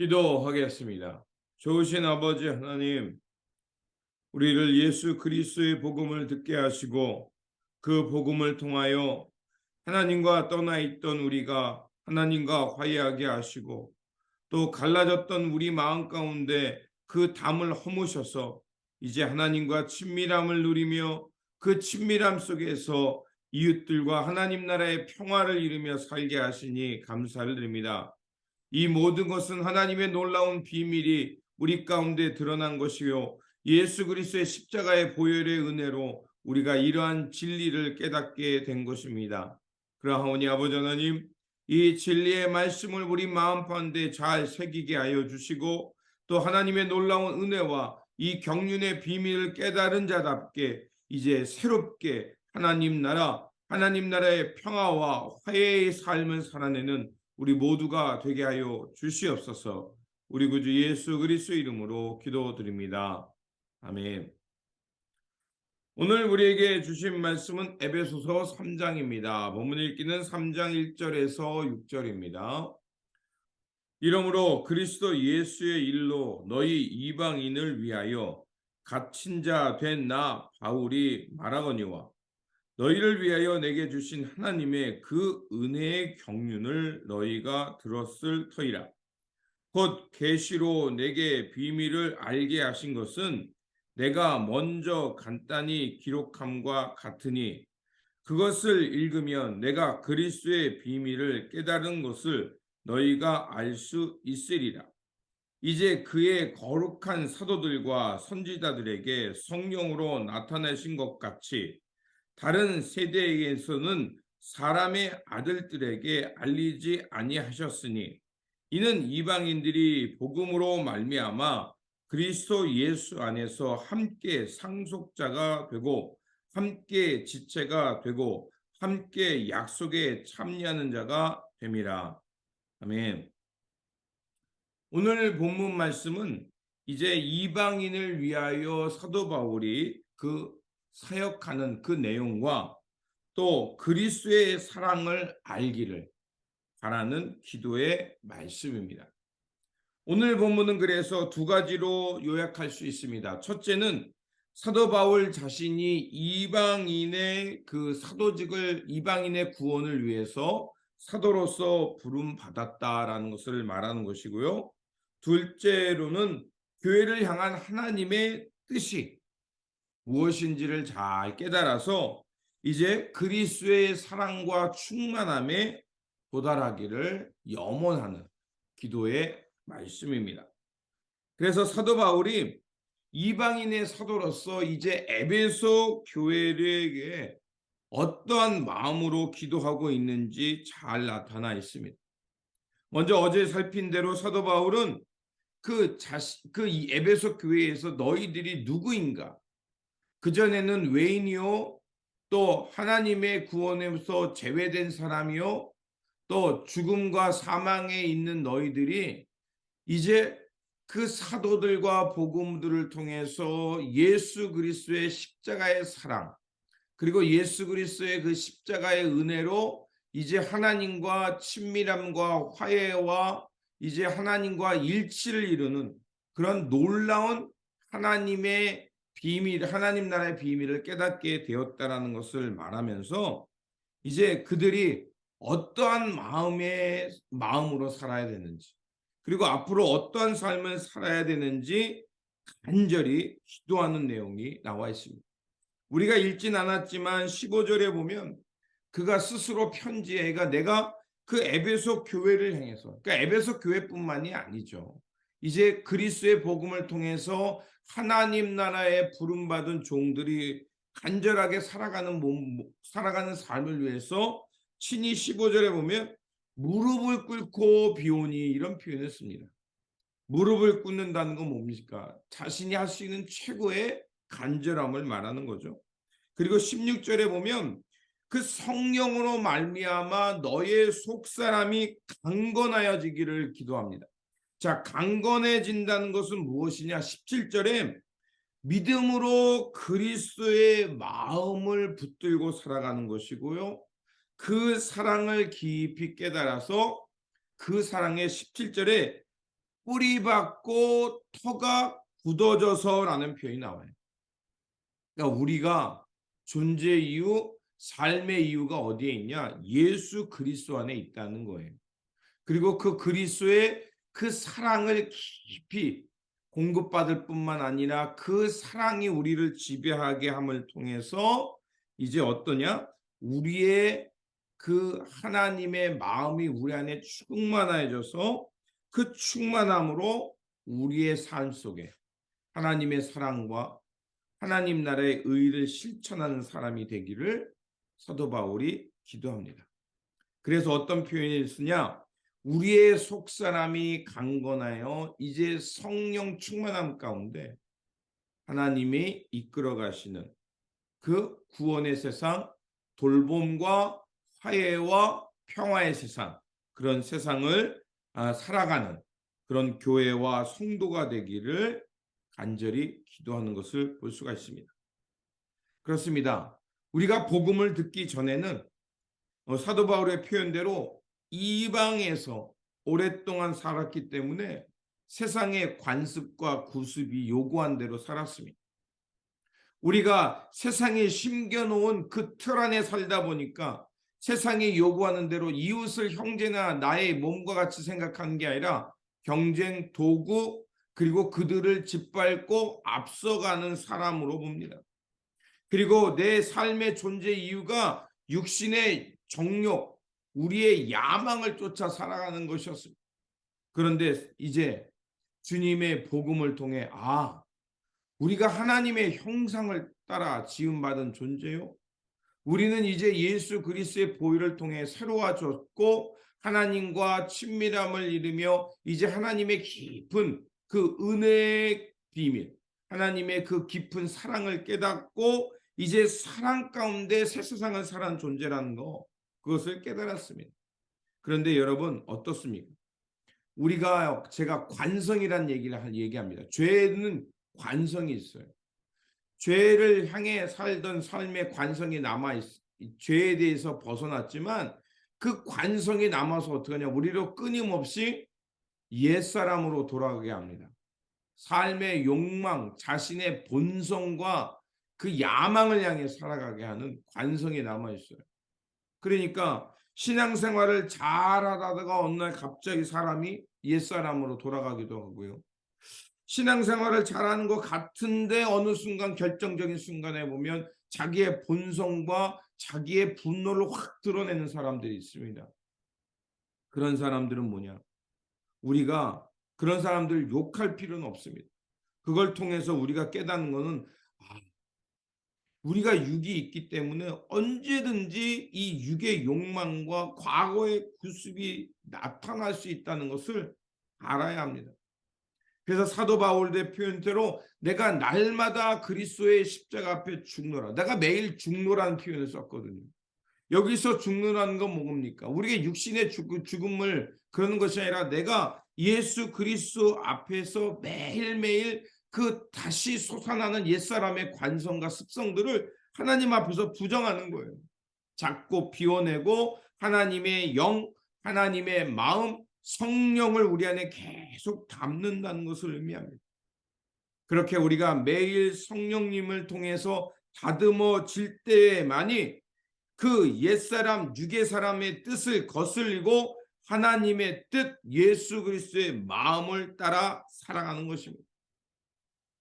기도하겠습니다. 좋으신 아버지 하나님, 우리를 예수 그리스도의 복음을 듣게 하시고 그 복음을 통하여 하나님과 떠나 있던 우리가 하나님과 화해하게 하시고 또 갈라졌던 우리 마음 가운데 그 담을 허무셔서 이제 하나님과 친밀함을 누리며 그 친밀함 속에서 이웃들과 하나님 나라의 평화를 이루며 살게 하시니 감사를 드립니다. 이 모든 것은 하나님의 놀라운 비밀이 우리 가운데 드러난 것이요 예수 그리스도의 십자가의 보혈의 은혜로 우리가 이러한 진리를 깨닫게 된 것입니다. 그러하오니 아버지 하나님 이 진리의 말씀을 우리 마음 가운데 잘 새기게 하여 주시고 또 하나님의 놀라운 은혜와 이 경륜의 비밀을 깨달은 자답게 이제 새롭게 하나님 나라 하나님 나라의 평화와 화해의 삶을 살아내는 우리 모두가 되게 하여 주시옵소서. 우리 구주 예수 그리스도 이름으로 기도드립니다. 아멘. 오늘 우리에게 주신 말씀은 에베소서 3장입니다. 본문 읽기는 3장 1절에서 6절입니다. 이러므로 그리스도 예수의 일로 너희 이방인을 위하여 갇힌 자 된 나 바울이 말하거니와 너희를 위하여 내게 주신 하나님의 그 은혜의 경륜을 너희가 들었을 터이라. 곧 계시로 내게 비밀을 알게 하신 것은 내가 먼저 간단히 기록함과 같으니 그것을 읽으면 내가 그리스도의 비밀을 깨달은 것을 너희가 알 수 있으리라. 이제 그의 거룩한 사도들과 선지자들에게 성령으로 나타내신 것 같이 다른 세대에게서는 사람의 아들들에게 알리지 아니하셨으니 이는 이방인들이 복음으로 말미암아 그리스도 예수 안에서 함께 상속자가 되고 함께 지체가 되고 함께 약속에 참여하는 자가 됨이라. 아멘. 오늘 본문 말씀은 이제 이방인을 위하여 사도 바울이 그 사역하는 그 내용과 또 그리스도의 사랑을 알기를 바라는 기도의 말씀입니다. 오늘 본문은 그래서 두 가지로 요약할 수 있습니다. 첫째는 사도 바울 자신이 이방인의 그 사도직을 이방인의 구원을 위해서 사도로서 부름 받았다라는 것을 말하는 것이고요. 둘째로는 교회를 향한 하나님의 뜻이 무엇인지를 잘 깨달아서 이제 그리스도의 사랑과 충만함에 도달하기를 염원하는 기도의 말씀입니다. 그래서 사도 바울이 이방인의 사도로서 이제 에베소 교회에게 어떠한 마음으로 기도하고 있는지 잘 나타나 있습니다. 먼저 어제 살핀 대로 사도 바울은 그 자신 그 에베소 교회에서 너희들이 누구인가 그전에는 외인이요 또 하나님의 구원에서 제외된 사람이요 또 죽음과 사망에 있는 너희들이 이제 그 사도들과 복음들을 통해서 예수 그리스도의 십자가의 사랑 그리고 예수 그리스도의 그 십자가의 은혜로 이제 하나님과 친밀함과 화해와 이제 하나님과 일치를 이루는 그런 놀라운 하나님의 비밀, 하나님 나라의 비밀을 깨닫게 되었다라는 것을 말하면서 이제 그들이 어떠한 마음의 마음으로 살아야 되는지 그리고 앞으로 어떠한 삶을 살아야 되는지 간절히 기도하는 내용이 나와 있습니다. 우리가 읽진 않았지만 15절에 보면 그가 스스로 편지해가 내가 그 에베소 교회를 향해서 그러니까 에베소 교회뿐만이 아니죠. 이제 그리스도의 복음을 통해서 하나님 나라에 부름받은 종들이 간절하게 살아가는 몸, 살아가는 삶을 위해서 친히 15절에 보면 무릎을 꿇고 비오니 이런 표현을 씁니다. 무릎을 꿇는다는 건 뭡니까? 자신이 할 수 있는 최고의 간절함을 말하는 거죠. 그리고 16절에 보면 그 성령으로 말미암아 너의 속사람이 강건하여지기를 기도합니다. 자, 강건해진다는 것은 무엇이냐? 17절에 믿음으로 그리스도의 마음을 붙들고 살아가는 것이고요. 그 사랑을 깊이 깨달아서 그 사랑의 17절에 뿌리 박고 터가 굳어져서라는 표현이 나와요. 그러니까 우리가 존재 이유, 삶의 이유가 어디에 있냐? 예수 그리스도 안에 있다는 거예요. 그리고 그 그리스도의 그 사랑을 깊이 공급받을 뿐만 아니라 그 사랑이 우리를 지배하게 함을 통해서 이제 어떠냐? 우리의 그 하나님의 마음이 우리 안에 충만해져서 그 충만함으로 우리의 삶 속에 하나님의 사랑과 하나님 나라의 의를 실천하는 사람이 되기를 사도 바울이 기도합니다. 그래서 어떤 표현을 쓰냐? 우리의 속 사람이 강건하여 이제 성령 충만함 가운데 하나님이 이끌어 가시는 그 구원의 세상, 돌봄과 화해와 평화의 세상, 그런 세상을 아, 살아가는 그런 교회와 성도가 되기를 간절히 기도하는 것을 볼 수가 있습니다. 그렇습니다. 우리가 복음을 듣기 전에는 어, 사도 바울의 표현대로 이방에서 오랫동안 살았기 때문에 세상의 관습과 구습이 요구한 대로 살았습니다. 우리가 세상에 심겨놓은 그 틀 안에 살다 보니까 세상이 요구하는 대로 이웃을 형제나 나의 몸과 같이 생각하는 게 아니라 경쟁 도구 그리고 그들을 짓밟고 앞서가는 사람으로 봅니다. 그리고 내 삶의 존재 이유가 육신의 정욕, 우리의 야망을 쫓아 살아가는 것이었습니다. 그런데 이제 주님의 복음을 통해 아, 우리가 하나님의 형상을 따라 지음받은 존재요. 우리는 이제 예수 그리스도의 보혈을 통해 새로워졌고 하나님과 친밀함을 이루며 이제 하나님의 깊은 그 은혜의 비밀, 하나님의 그 깊은 사랑을 깨닫고 이제 사랑 가운데 새 세상을 살아는 존재라는 거 그것을 깨달았습니다. 그런데 여러분 어떻습니까? 우리가 제가 관성이란 얘기를 할 얘기합니다. 죄는 관성이 있어요. 죄를 향해 살던 삶의 관성이 남아 있, 죄에 대해서 벗어났지만 그 관성이 남아서 어떻게 하냐? 우리로 끊임없이 옛사람으로 돌아가게 합니다. 삶의 욕망, 자신의 본성과 그 야망을 향해 살아가게 하는 관성이 남아 있어요. 그러니까 신앙생활을 잘 하다가 어느 날 갑자기 사람이 옛사람으로 돌아가기도 하고요. 신앙생활을 잘하는 것 같은데 어느 순간 결정적인 순간에 보면 자기의 본성과 자기의 분노를 확 드러내는 사람들이 있습니다. 그런 사람들은 뭐냐? 우리가 그런 사람들을 욕할 필요는 없습니다. 그걸 통해서 우리가 깨닫는 것은 아, 우리가 육이 있기 때문에 언제든지 이 육의 욕망과 과거의 구습이 나타날 수 있다는 것을 알아야 합니다. 그래서 사도 바울의 표현대로 내가 날마다 그리스도의 십자가 앞에 죽노라. 내가 매일 죽노라는 표현을 썼거든요. 여기서 죽노라는 건 뭡니까? 우리가 육신의 죽음을 그러는 것이 아니라 내가 예수 그리스도 앞에서 매일매일 그 다시 솟아나는 옛사람의 관성과 습성들을 하나님 앞에서 부정하는 거예요. 작고 비워내고 하나님의 영, 하나님의 마음, 성령을 우리 안에 계속 담는다는 것을 의미합니다. 그렇게 우리가 매일 성령님을 통해서 다듬어질 때만이 그 옛사람, 유괴 사람의 뜻을 거슬리고 하나님의 뜻, 예수 그리스도의 마음을 따라 살아가는 것입니다.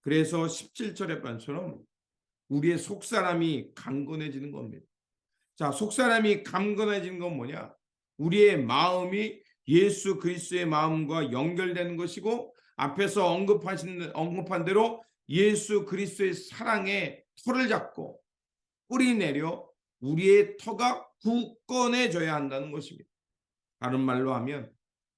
그래서 17절의 반처럼 우리의 속사람이 강건해지는 겁니다. 자, 속사람이 강건해지는 건 뭐냐? 우리의 마음이 예수 그리스도의 마음과 연결되는 것이고 앞에서 언급하신 언급한 대로 예수 그리스도의 사랑에 털을 잡고 뿌리 내려 우리의 터가 굳건해져야 한다는 것입니다. 다른 말로 하면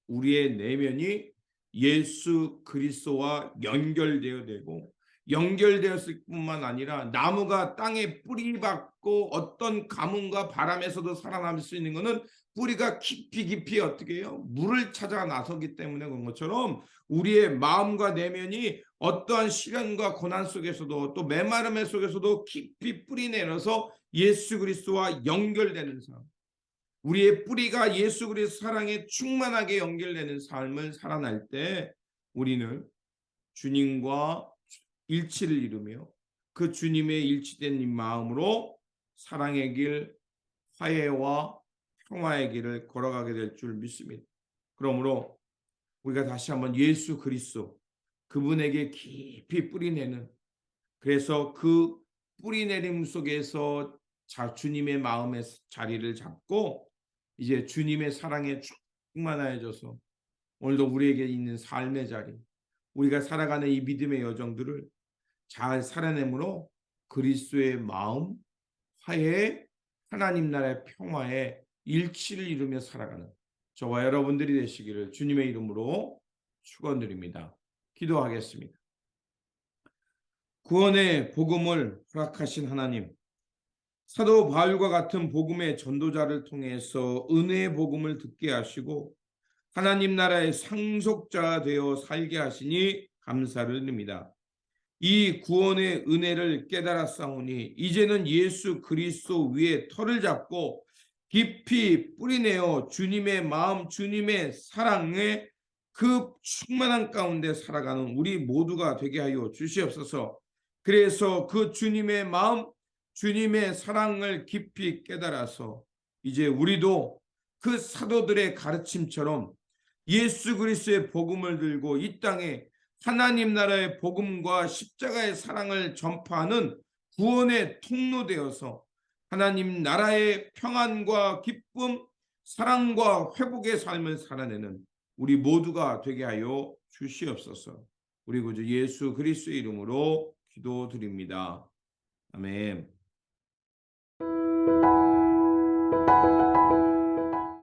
우리의 내면이 예수 그리스도와 연결되어 되고 연결되었을 뿐만 아니라 나무가 땅에 뿌리 박고 어떤 가뭄과 바람에서도 살아남을 수 있는 것은 뿌리가 깊이 깊이 어떻게 해요? 물을 찾아 나서기 때문에 그런 것처럼 우리의 마음과 내면이 어떠한 시련과 고난 속에서도 또 메마름의 속에서도 깊이 뿌리 내려서 예수 그리스도와 연결되는 삶. 우리의 뿌리가 예수 그리스도 사랑에 충만하게 연결되는 삶을 살아날 때 우리는 주님과 일치를 이루며 그 주님의 일치된 이 마음으로 사랑의 길, 화해와 평화의 길을 걸어가게 될 줄 믿습니다. 그러므로 우리가 다시 한번 예수 그리스도 그분에게 깊이 뿌리내는 그래서 그 뿌리내림 속에서 자 주님의 마음의 자리를 잡고 이제 주님의 사랑에 충만해져서 오늘도 우리에게 있는 삶의 자리 우리가 살아가는 이 믿음의 여정들을 잘 살아내므로 그리스도의 마음 화해 하나님 나라의 평화에 일치를 이루며 살아가는 저와 여러분들이 되시기를 주님의 이름으로 축원드립니다. 기도하겠습니다. 구원의 복음을 허락하신 하나님, 사도 바울과 같은 복음의 전도자를 통해서 은혜의 복음을 듣게 하시고 하나님 나라의 상속자가 되어 살게 하시니 감사를 드립니다. 이 구원의 은혜를 깨달았사오니 이제는 예수 그리스도 위에 털을 잡고 깊이 뿌리내어 주님의 마음, 주님의 사랑에 그 충만한 가운데 살아가는 우리 모두가 되게 하여 주시옵소서. 그래서 그 주님의 마음, 주님의 사랑을 깊이 깨달아서 이제 우리도 그 사도들의 가르침처럼 예수 그리스도의 복음을 들고 이 땅에 하나님 나라의 복음과 십자가의 사랑을 전파하는 구원의 통로 되어서 하나님 나라의 평안과 기쁨, 사랑과 회복의 삶을 살아내는 우리 모두가 되게 하여 주시옵소서. 우리 구주 예수 그리스도의 이름으로 기도드립니다. 아멘. Thank you.